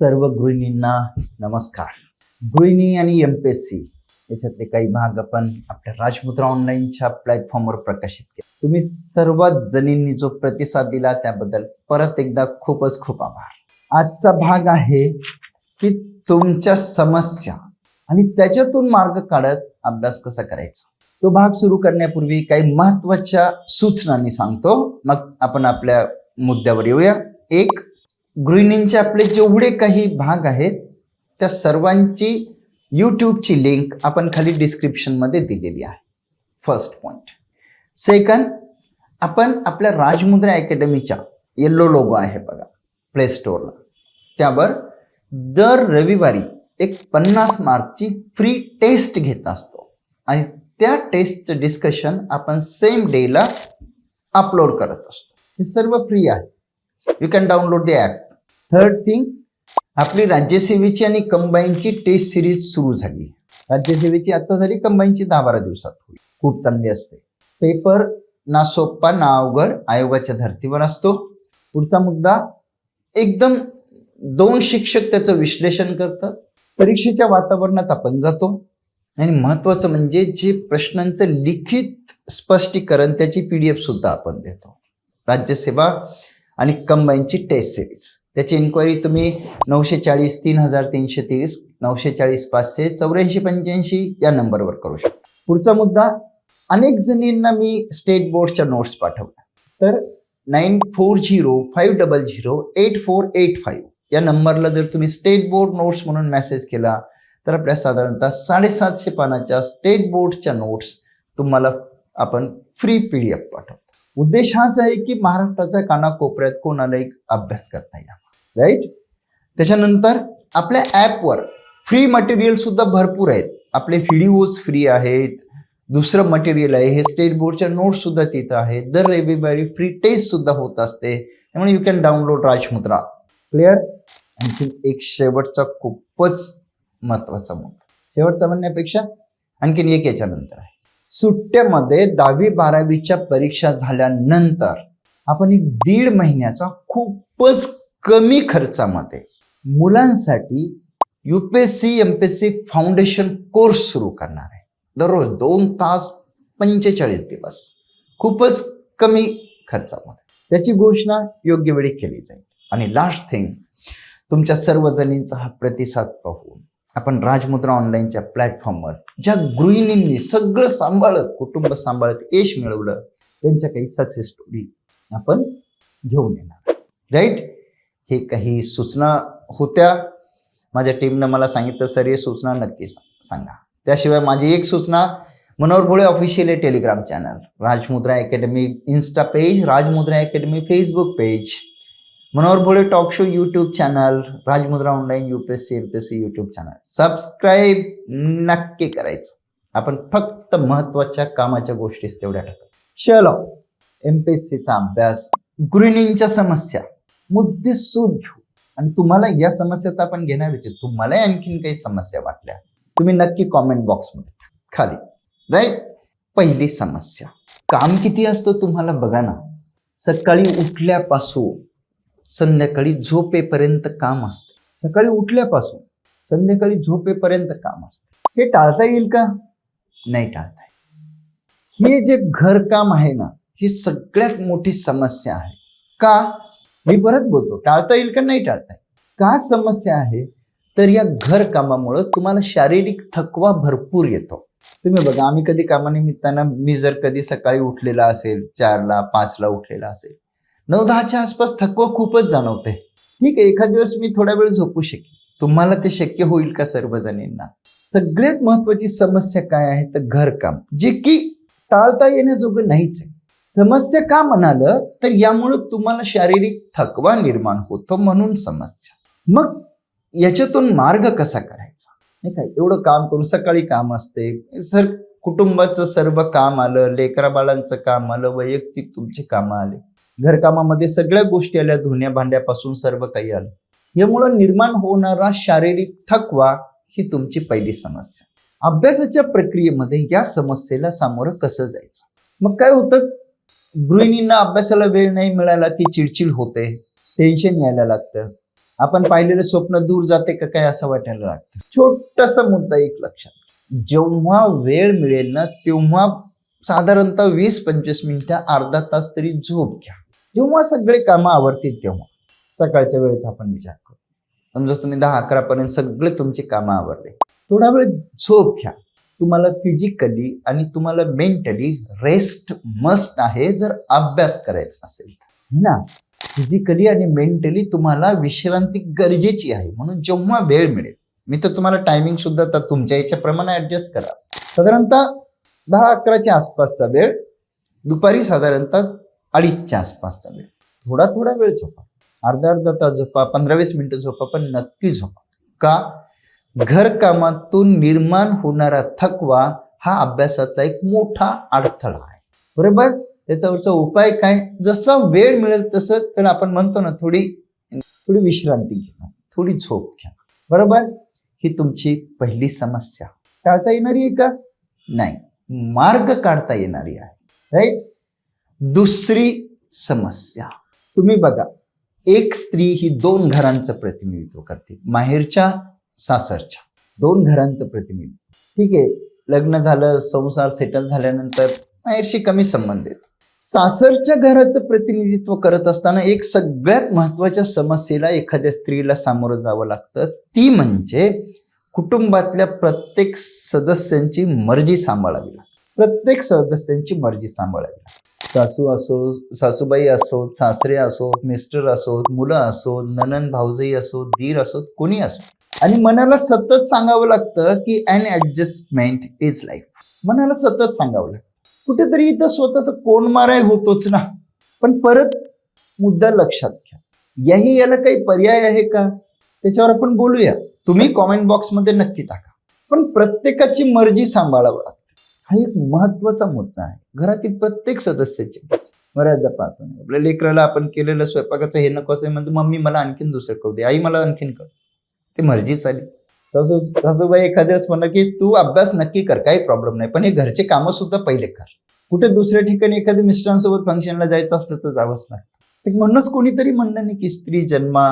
सर्व गृहिणींना नमस्कार. गृहिणी आणि एम पी एस सी याच्यातले काही भाग आपण आपल्या राजमुद्रा ऑनलाईनच्या प्लॅटफॉर्मवर प्रकाशित केले. तुम्ही सर्व जणींनी जो प्रतिसाद दिला त्याबद्दल परत एकदा खूपच खूप आभार. आजचा भाग आहे की तुमच्या समस्या आणि त्याच्यातून मार्ग काढत अभ्यास कसा करायचा? तो भाग सुरू करण्यापूर्वी काही महत्त्वाच्या सूचना मी सांगतो. मग आपण आपल्या मुद्द्यावर येऊया. एक गृहिणींचे आपले जेवढे काही भाग आहेत त्या सर्वांची यूट्यूबची लिंक आपण खाली डिस्क्रिप्शनमध्ये दिलेली आहे. फर्स्ट पॉईंट सेकंड आपण आपल्या राजमुद्रा अकॅडमीच्या येल्लो लोगो आहे बघा प्ले स्टोअरला त्यावर दर रविवारी एक पन्नास मार्कची फ्री टेस्ट घेत असतो. आणि त्या टेस्टचं डिस्कशन आपण सेम डेला अपलोड करत असतो. हे सर्व फ्री आहे. You can download the app third thing आपली राज्यसेवेची आणि कंबाईनची टेस्ट सिरीज सुरू झाली. राज्यसेवेची आता झाली कंबाईनची दहा बारा दिवसात होईल. खूप चांगली असते. पेपर ना सोप्पा ना अवघड आयोगाच्या धर्तीवर असतो. पुढचा मुद्दा एकदम दोन शिक्षक त्याचं विश्लेषण करतात. परीक्षेच्या वातावरणात आपण जातो. आणि महत्वाचं म्हणजे जे प्रश्नांचं लिखित स्पष्टीकरण त्याची पीडीएफ सुद्धा आपण देतो. राज्यसेवा आणि कंबाईनची टेस्ट सिरीज त्याची इन्क्वायरी तुम्ही नऊशे चाळीस तीन हजार तीनशे तीस नऊशे चाळीस पाचशे चौऱ्याऐंशी पंच्याऐंशी या नंबरवर करू शकता. पुढचा मुद्दा अनेक जणींना मी स्टेट बोर्डच्या नोट्स पाठवल्या. तर nine four zero five double zero eight four eight five या नंबरला जर तुम्ही स्टेट बोर्ड नोट्स म्हणून मेसेज केला तर आपल्या साधारणतः साडेसातशे पानाच्या स्टेट बोर्डच्या नोट्स तुम्हाला आपण फ्री पी डी एफ पाठवतो. उद्देश हाच आहे की महाराष्ट्राच्या कानाकोपऱ्यात कोणाला एक अभ्यास करता यावा. राईट त्याच्यानंतर आपल्या ॲपवर फ्री मटेरियल सुद्धा भरपूर आहेत. आपले व्हिडिओज फ्री आहेत. दुसरं मटेरियल आहे. हे स्टेट बोर्डच्या नोट्स सुद्धा तिथं आहेत. दर रविवारी फ्री टेस्ट सुद्धा होत असते. त्यामुळे you can download Rajmudra clear आणखी एक शेवटचा खूपच महत्त्वाचा मुद्दा. शेवटचा म्हणण्यापेक्षा आणखीन एक याच्यानंतर आहे. सुट्ट्यामध्ये दहावी बारावीच्या परीक्षा झाल्यानंतर आपण एक दीड महिन्याचा खूपच कमी खर्चामध्ये मुलांसाठी युपीएससी एमपीएससी फाउंडेशन कोर्स सुरू करणार आहे. दररोज दोन तास पंचेचाळीस दिवस. खूपच कमी खर्चामध्ये. त्याची घोषणा योग्य वेळी केली जाईल. आणि लास्ट थिंग तुमच्या सर्वजणींचा हा प्रतिसाद पाहून आपण राजमुद्रा ऑनलाईनच्या प्लॅटफॉर्मवर ज्या गृहिणींनी सगळं सांभाळत कुटुंब सांभाळत यश मिळवलं त्यांच्या काही सक्सेस स्टोरी आपण घेऊन येणार. राईट हे काही सूचना होत्या. माझ्या टीमनं मला सांगितलं सर हे सूचना नक्की सांगा. त्याशिवाय माझी एक सूचना Manohar Bhole official Telegram channel Rajmudra academy Insta page Rajmudra academy Facebook page Manohar Bhole talk show YouTube channel Rajmudra online UPSC MPSC YouTube channel subscribe नक्की करायचं. आपण फक्त महत्त्वाच्या कामाच्या गोष्टीच तेवढ्या टाकतो. चलो एमपीएससीचा अभ्यास गृहिणींच्या समस्या मुद्दे शोध घेऊ. आणि तुम्हाला या समस्या तर आपण घेणारच आहे. तुम्हाला आणखीन काही समस्या वाटल्या. तुम्ही नक्की कॉमेंट बॉक्समध्ये खाली. राईट पहिली समस्या. काम किती असतं तुम्हाला बघा ना. सकाळी उठल्यापासून संध्याकाळी झोपेपर्यंत काम असतं. सकाळी उठल्यापासून संध्याकाळी झोपेपर्यंत काम असतं. हे टाळता येईल का? नाही टाळता येईल. हे जे घरकाम आहे ना ही सगळ्यात मोठी समस्या आहे. का? मी परत बोलतो. टाळता येईल का? नाही टाळता येईल. का समस्या आहे? तर या घरकामामुळं तुम्हाला शारीरिक थकवा भरपूर येतो. तुम्ही बघा आम्ही कधी कामानिमित्तानं मी जर कधी सकाळी उठलेला असेल चारला पाचला उठलेला असेल नऊ दहाच्या आसपास थकवा खूपच जाणवते ठीक आहे एखाद दिवस मी थोडा वेळ झोपू शकेन. तुम्हाला ते शक्य होईल का सर्वजणींना? सगळ्यात महत्वाची समस्या काय आहे तर घरकाम जे की टाळता येण्याजोगं नाहीच आहे. समस्या का म्हणालं तर यामुळं तुम्हाला शारीरिक थकवा निर्माण होतो म्हणून समस्या. मग याच्यातून मार्ग कसा काढायचा? नाही काय एवढं काम करून सकाळी काम असते. सर कुटुंबाचं सर्व काम आलं लेकराबाळांचं काम आलं वैयक्तिक तुमची कामं आले. घरकामामध्ये सगळ्या गोष्टी आल्या धुण्या भांड्यापासून सर्व काही आलं. यामुळं निर्माण होणारा शारीरिक थकवा ही तुमची पहिली समस्या. अभ्यासाच्या प्रक्रियेमध्ये या समस्येला सामोरं कसं जायचं? मग काय होतं? गृहिणींना अभ्यासाला वेळ नाही मिळाला की चिडचिड होते टेन्शन यायला लागतं. आपण पाहिलेलं स्वप्न दूर जाते का काय असं वाटायला लागतं? छोटासा मुद्दा एक लक्षात जेव्हा वेळ मिळेल ना तेव्हा साधारणतः वीस पंचवीस मिनिटं अर्धा तास तरी झोप घ्या. जेव्हा सगळे कामं आवरतील तेव्हा. सकाळच्या वेळेचा आपण विचार करू. समजा तुम्ही दहा अकरा पर्यंत सगळे तुमची कामं आवरले. थोडा वेळ झोप घ्या. तुम्हाला फिजिकली आणि तुम्हाला मेंटली रेस्ट मस्ट आहे जर अभ्यास करायचा असेल ना? फिजिकली आणि मेंटली तुम्हाला विश्रांती गरजेची आहे. म्हणून जेव्हा वेळ मिळेल मी तर तुम्हाला टायमिंग सुद्धा तर तुमच्या याच्याप्रमाणे ऍडजस्ट करा. साधारणतः दहा अकराच्या आसपासचा वेळ. दुपारी साधारणतः अडीचच्या आसपासचा वेळ. थोडा थोडा वेळ झोपा. अर्धा अर्धा तास झोपा. पंधरा वीस मिनिटं झोपा पण नक्की झोपा. का? घरकामातून निर्माण होणारा थकवा हा अभ्यासाचा एक मोठा अडथळा आहे. बरोबर? त्याच्यावरचा उपाय काय? जसा वेळ मिळेल तसं तर आपण म्हणतो ना थोडी थोडी विश्रांती घ्या थोडी झोप घ्या बरोबर? ही तुमची पहिली समस्या. टाळता येणारी आहे का? नाही. मार्ग काढता येणारी आहे. राईट दुसरी समस्या. तुम्ही बघा एक स्त्री ही दोन घरांचं प्रतिनिधित्व करते माहेरच्या सासरच्या. दोन घरांचं प्रतिनिधित्व. ठीक आहे लग्न झालं संसार सेटल झाल्यानंतर माहेरशी कमी संबंध येतो सासरच्या घराचं प्रतिनिधित्व करत असताना एक सगळ्यात महत्त्वाच्या समस्येला एखाद्या स्त्रीला सामोरं जावं लागतं. ती म्हणजे कुटुंबातल्या प्रत्येक सदस्यांची मर्जी सांभाळावी लागते. प्रत्येक सदस्यांची मर्जी सांभाळावी लागते. सासू असो सासूबाई असोत सासरे असोत मिस्टर असोत मुलं असोत ननन भाऊजाई असोत दीर असोत कोणी असो. आणि मनाला सतत सांगावं लागतं की अन ऍडजस्टमेंट इज लाईफ मनाला सतत सांगावं लागतं. कुठेतरी इथं स्वतःच कोण माराय होतोच ना. पण परत मुद्दा लक्षात घ्या. याही याला काही पर्याय आहे का? त्याच्यावर आपण बोलूया. तुम्ही कॉमेंट बॉक्समध्ये नक्की टाका. पण प्रत्येकाची मर्जी सांभाळावं लागते. हा एक महत्त्वाचा मुद्दा आहे. घरातील प्रत्येक सदस्याची बऱ्याचदा पाहतो नाही आपल्या लेकराला आपण केलेलं स्वयंपाकाचं हे नको असं म्हणतो मम्मी मला आणखीन दुसरं करू दे. आई मला आणखीन कर. ते मर्जी चाली सासू सासूबाई एखाद्या वेळेस म्हणलं की तू अभ्यास नक्की कर काही प्रॉब्लेम नाही. पण हे घरचे कामं सुद्धा पहिले कर. कुठे दुसऱ्या ठिकाणी एखाद्या मिस्टरांसोबत फंक्शनला जायचं असलं तर जावंच लागतं. म्हणूनच कोणीतरी म्हणणं नाही की स्त्री जन्मा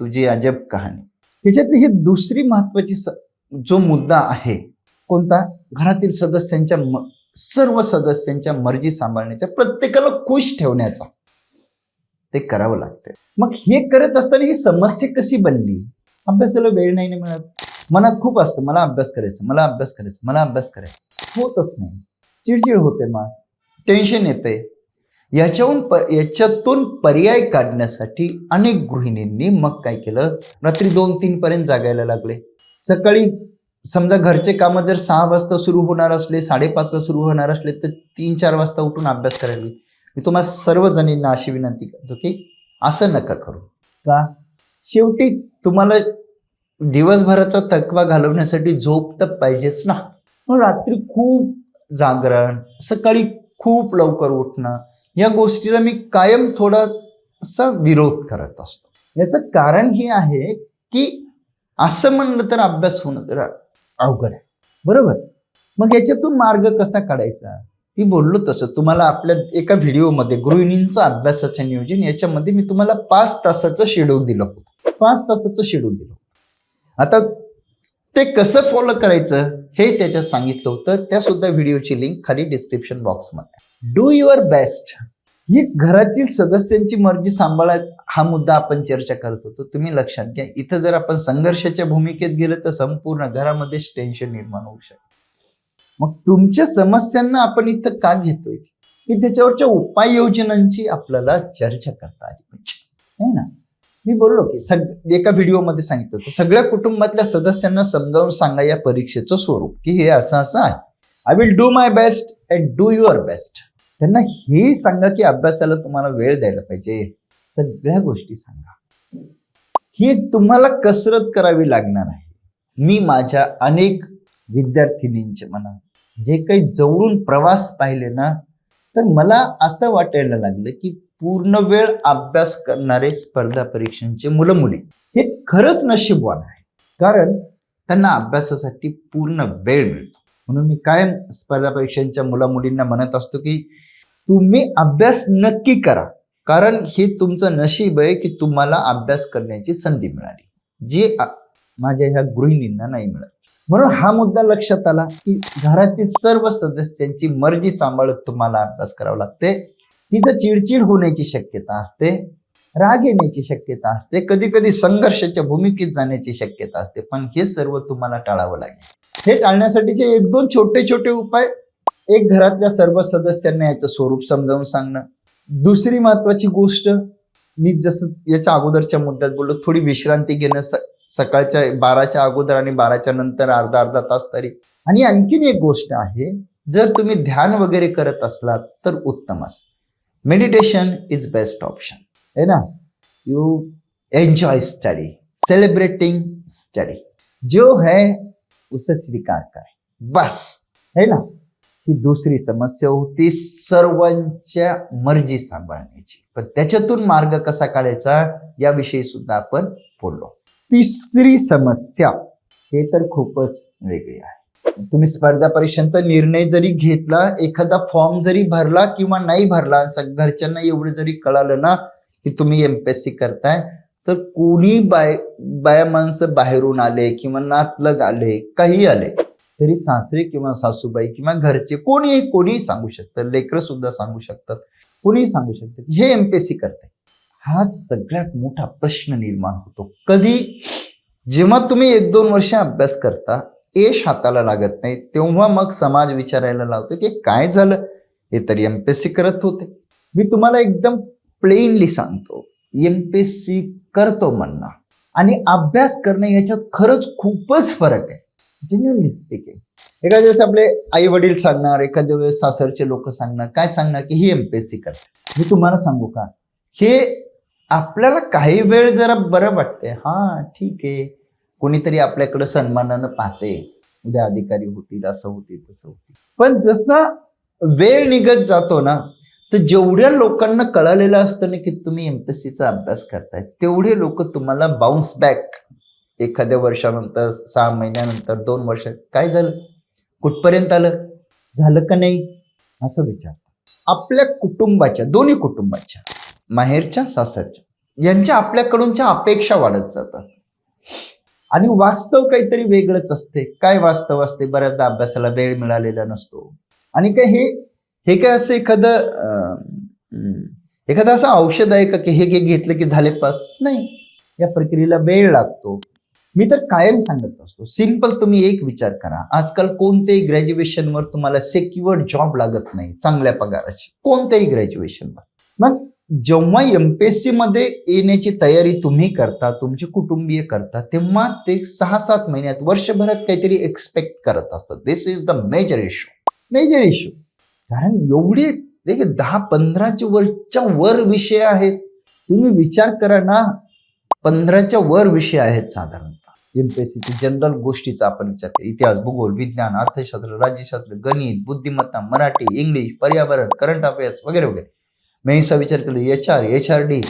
तुझी अजब कहाणी. त्याच्यातली ही दुसरी महत्वाची जो मुद्दा आहे कोणता? घरातील सदस्यांच्या सर्व सदस्यांच्या मर्जी सांभाळण्याच्या प्रत्येकाला खुश ठेवण्याचा. ते करावं लागतं मग हे करत असताना ही समस्या कशी बनली? अभ्यासाला वेळ नाही ना मिळत. मनात खूप असतं मला अभ्यास करायचं मला अभ्यास करायचा मला अभ्यास करायचा. होतच नाही. चिडचिड होते मग. टेन्शन येते याच्याहून प याच्यातून पर्याय काढण्यासाठी अनेक गृहिणींनी मग काय केलं? रात्री दोन तीन पर्यंत जागायला लागले. सकाळी समजा घरचे कामं जर सहा वाजता सुरू होणार असले साडेपाचला सुरू होणार असले तर तीन चार वाजता उठून अभ्यास करायला मी तुम्हाला सर्व जणींना अशी विनंती करतो की असं नका करू. का? शेवटी तुम्हाला दिवसभराचा थकवा घालवण्यासाठी झोप तर पाहिजेच ना. मग रात्री खूप जागरण सकाळी खूप लवकर उठणं या गोष्टीला मी कायम थोडासा विरोध करत असतो. याचं कारण हे आहे की असं म्हणलं तर अभ्यास होणं तर अवघड आहे. बरोबर? मग याच्यातून मार्ग कसा काढायचा? मी बोललो तसं. तुम्हाला आपल्या एका व्हिडिओमध्ये गृहिणींचं अभ्यासाचं नियोजन याच्यामध्ये मी तुम्हाला पाच तासाचं शेड्यूल दिलं होतं. पाच तासाचं शेड्यूल दिलं होतं. आता ते कसं फॉलो करायचं हे त्याच्यात सांगितलं होतं. त्या सुद्धा व्हिडिओची लिंक खाली डिस्क्रिप्शन बॉक्समध्ये डू युअर बेस्ट ही घरातील सदस्यांची मर्जी सांभाळा हा मुद्दा आपण चर्चा करत होतो. तुम्ही लक्षात घ्या इथं जर आपण संघर्षाच्या भूमिकेत गेलं तर संपूर्ण घरामध्येच टेन्शन निर्माण होऊ शकतं. मग तुमच्या समस्यांना आपण इथं का घेतोय? की त्याच्यावरच्या उपाययोजनांची आपल्याला चर्चा करता आली पाहिजे. है ना? मी बोललो की सग एका व्हिडिओमध्ये सांगितलं होतं सगळ्या कुटुंबातल्या सदस्यांना समजावून सांगा या परीक्षेचं स्वरूप की हे असं असं आहे. I will do my best and do your best त्यांना हे सांगा की अभ्यासाला तुम्हाला वेळ द्यायला पाहिजे. सगळ्या गोष्टी सांगा. ही तुम्हाला कसरत करावी लागणार आहे. मी माझ्या अनेक विद्यार्थिनींचे म्हणा जे काही जवळून प्रवास पाहिले ना तर मला असं वाटायला लागलं की पूर्ण वेळ अभ्यास करणारे स्पर्धा परीक्षांचे मुलं मुली हे खरंच नशीबवान आहे. कारण त्यांना अभ्यासासाठी पूर्ण वेळ मिळतो. म्हणून मी कायम स्पर्धा परीक्षांच्या मुलामुलींना म्हणत असतो की तुम्ही अभ्यास नक्की करा. कारण हे तुमचं नशीब आहे की तुम्हाला अभ्यास करण्याची संधी मिळाली. जी माझ्या ह्या गृहिणींना नाही मिळत. म्हणून हा मुद्दा लक्षात आला की घरातील सर्व सदस्यांची मर्जी सांभाळत तुम्हाला अभ्यास करावा लागते. तिथं चिडचिड होण्याची शक्यता असते राग येण्याची शक्यता असते कधी कधी संघर्षाच्या भूमिकेत जाण्याची शक्यता असते. पण हे सर्व तुम्हाला टाळावं लागेल. हे टाळण्यासाठीचे एक दोन छोटे छोटे उपाय. एक घरातल्या सर्व सदस्यांना याचं स्वरूप समजावून सांगणं. दुसरी महत्वाची गोष्ट मी जसं याच्या अगोदरच्या मुद्द्यात बोललो थोडी विश्रांती घेणं सकाळच्या बाराच्या अगोदर आणि बाराच्या नंतर अर्धा अर्धा तास तरी. आणि आणखीन एक गोष्ट आहे जर तुम्ही ध्यान वगैरे करत असलात तर उत्तम असं. मेडिटेशन इज बेस्ट ऑप्शन है ना? You enjoy study celebrating study जो है उसे स्वीकार करें। बस। है ना? ही दुसरी समस्या होती सर्वांच्या मर्जी सांभाळण्याची. पण त्याच्यातून मार्ग कसा काढायचा याविषयी सुद्धा आपण बोललो. तिसरी समस्या हे तर खूपच वेगळी आहे. तुम्ही स्पर्धा परीक्षांचा निर्णय जरी घेतला एखादा फॉर्म जरी भरला किंवा नाही भरला घरच्यांना एवढं जरी कळालं ना की तुम्ही एमपीएससी करताय तर कोणी बाय बाया माणसं बाहेरून आले किंवा नातलग आले काही आले तरी सासरे किंवा सासूबाई किंवा घरचे कोणीही कोणीही सांगू शकतं. लेकरं सुद्धा सांगू शकतात. कोणीही सांगू शकतं. की हे एमपीएससी करते हा सगळ्यात मोठा प्रश्न निर्माण होतो. कधी जेव्हा तुम्ही एक दोन वर्ष अभ्यास करता यश हाताला लागत नाही तेव्हा मग समाज विचारायला लावतो की काय झालं? हे तरी एमपीएससी करत होते. मी तुम्हाला एकदम प्लेनली सांगतो. एमपीएससी करतो म्हणणं. आणि अभ्यास करणं याच्यात खरंच खूपच फरक आहे. जेन्युअनली स्पीकिंग एखाद्या वेळेस आपले आई वडील सांगणार एखाद्या वेळेस सासरचे लोक सांगणार काय सांगणार की ही एमपीएससी कर. मी तुम्हाला सांगू का? हे आपल्याला काही वेळ जरा बरं वाटते हा ठीक आहे. कोणीतरी आपल्याकडे सन्मानानं पाहते उद्या अधिकारी होतील असं होतील तसं होतील. पण जसा वेळ निघत जातो ना तर जेवढ्या लोकांना कळालेलं असतं ना की तुम्ही एमपीएससीचा अभ्यास करताय तेवढे लोक तुम्हाला बाउन्स बॅक एखाद्या वर्षानंतर सहा महिन्यानंतर दोन वर्ष काय झालं? कुठपर्यंत आलं? झालं का नाही? असं विचार आपल्या कुटुंबाच्या दोन्ही कुटुंबाच्या माहेरच्या सासरच्या यांच्या आपल्याकडूनच्या अपेक्षा वाढत जातात. आणि वास्तव काहीतरी वेगळंच असते. काय वास्तव असते? बऱ्याचदा अभ्यासाला वेळ मिळालेला नसतो. आणि काय हे हे काय असं एखादं एखादं असं औषध आहे का की हे घेतलं की झाले पास? नाही. या प्रक्रियेला वेळ लागतो. मी तर कायम सांगत असतो सिंपल तुम्ही एक विचार करा. आजकाल कोणत्याही ग्रॅज्युएशनवर तुम्हाला सेक्युअर्ड जॉब लागत नाही चांगल्या पगाराची. कोणत्याही ग्रॅज्युएशनवर मग जेव्हा एमपीएससी मध्ये येण्याची तयारी तुम्ही करता तुमचे कुटुंबीय करता तेव्हा ते सहा सात महिन्यात वर्षभरात काहीतरी एक्सपेक्ट करत असतात. This is the major issue major issue कारण एवढे देखील दहा पंधराच्या वरच्या वर विषय आहेत. तुम्ही विचार करा ना पंधराच्या वर विषय आहेत साधारणतः एमपीएससीची जनरल गोष्टीचा आपण विचार केला. इतिहास भूगोल विज्ञान अर्थशास्त्र राज्यशास्त्र गणित बुद्धिमत्ता मराठी इंग्लिश पर्यावरण करंट अफेअर्स वगैरे वगैरे. मी असा विचार केला H R H R D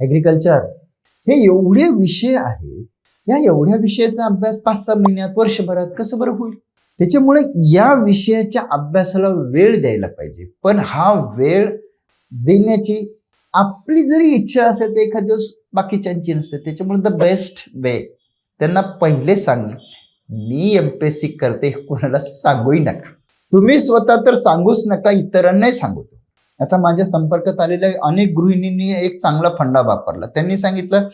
agriculture हे एवढे विषय आहेत या एवढ्या विषयाचा अभ्यास पाच सहा महिन्यात वर्षभरात कसं बरं होईल? त्याच्यामुळे या विषयाच्या अभ्यासाला वेळ द्यायला पाहिजे. पण हा वेळ देण्याची आपली जरी इच्छा असेल तर एखाद्या दिवस बाकीच्यांची नसते. त्याच्यामुळे द बेस्ट वे त्यांना पहिले सांग मी एम पी एस सी करते कोणाला सांगूही नका. तुम्ही स्वतः तर सांगूच नका इतरांनाही सांगू आता माझ्या संपर्कात आलेल्या अनेक गृहिणींनी एक चांगला फंडा वापरला. त्यांनी सांगितलं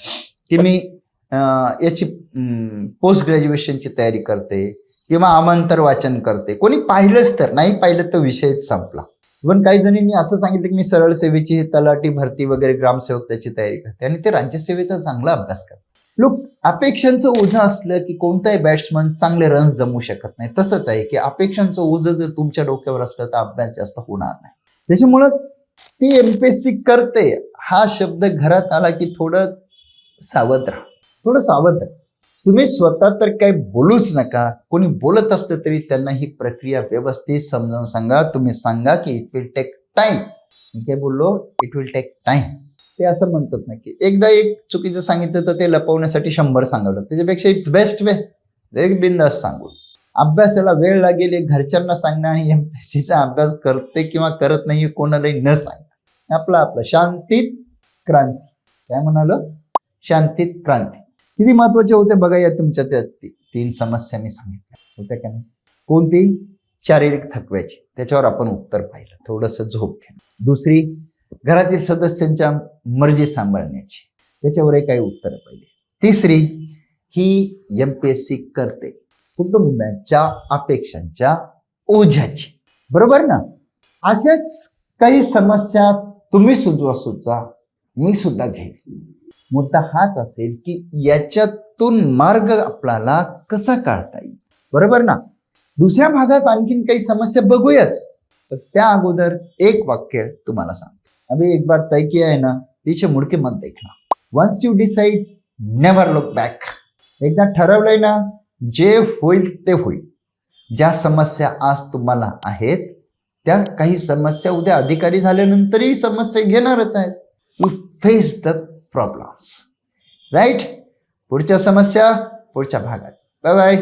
की मी अं, याची पोस्ट ग्रॅज्युएशनची तयारी करते किंवा आमंतर वाचन करते. कोणी पाहिलंच तर नाही पाहिलं तर विषयच संपला. पण काही जणींनी असं सांगितलं की मी सरळ सेवेची तलाठी भरती वगैरे ग्रामसेवक त्याची तयारी करते आणि ते राज्यसेवेचा चांगला अभ्यास करते लोक अपेक्षांचं ओझं असलं की कोणताही बॅट्समन चांगले रन्स जमू शकत नाही. तसंच आहे की अपेक्षांचं ओझं जर तुमच्या डोक्यावर असलं तर अभ्यास जास्त होणार नाही. त्याच्यामुळं ती एमपीएससी करते. हा शब्द घरात आला की थोडं सावध राहा. थोडं सावध राहा. तुम्ही स्वतः तर काही बोलूच नका. कोणी बोलत असलं तरी त्यांना ही प्रक्रिया व्यवस्थित समजावून सांगा. तुम्ही सांगा की इट विल टेक टाइम मी काय बोललो? इट विल टेक टाइम ते असं म्हणतात ना की एकदा एक चुकीचं सांगितलं तर ते लपवण्यासाठी शंभर सांगावं लागतं. त्याच्यापेक्षा इट्स बेस्ट वे एक बिंदास सांगू. अभ्यासाला वेळ लागेल हे घरच्यांना सांगणं आणि एम एस सीचा अभ्यास करते किंवा करत नाही कोणालाही न सांगणं आपला आपलं शांतीत क्रांती. काय म्हणालो? शांतीत क्रांती. किती महत्त्वाचे होते बघा या तुमच्या त्या ती- तीन समस्या मी सांगितल्या. होत्या का नाही? कोणती? शारीरिक थकव्याची. त्याच्यावर आपण उत्तर पाहिलं. थोडस झोप घ्या दुसरी घरातील सदस्यांच्या मर्जी सांभाळण्याची. त्याच्यावरही काही उत्तर पाहिजे तिसरी ही एम पी एस सी करते कुटुंबाच्या अपेक्षांच्या ओझ्याची. बरोबर ना? अशाच काही समस्या तुम्ही सुद्धा सुचा मी सुद्धा घेईन मुद्दा हाच असेल की याच्यातून मार्ग आपल्याला कसा काढता येईल? बरोबर ना? दुसऱ्या भागात आणखीन काही समस्या बघूयाच. तर त्या अगोदर एक वाक्य तुम्हाला सांगतो. अभी एक बार तय किया है ना पीछे मुड़ के मत देखना। Once you decide never look back एकदा ठरवलंय ना जे होईल ते होईल. ज्या समस्या आज तुम्हाला आहेत त्या काही समस्या उद्या अधिकारी झाल्यानंतरही समस्या घेणारच आहेत. You face the problems right पुढच्या समस्या पुढच्या भागात. Bye bye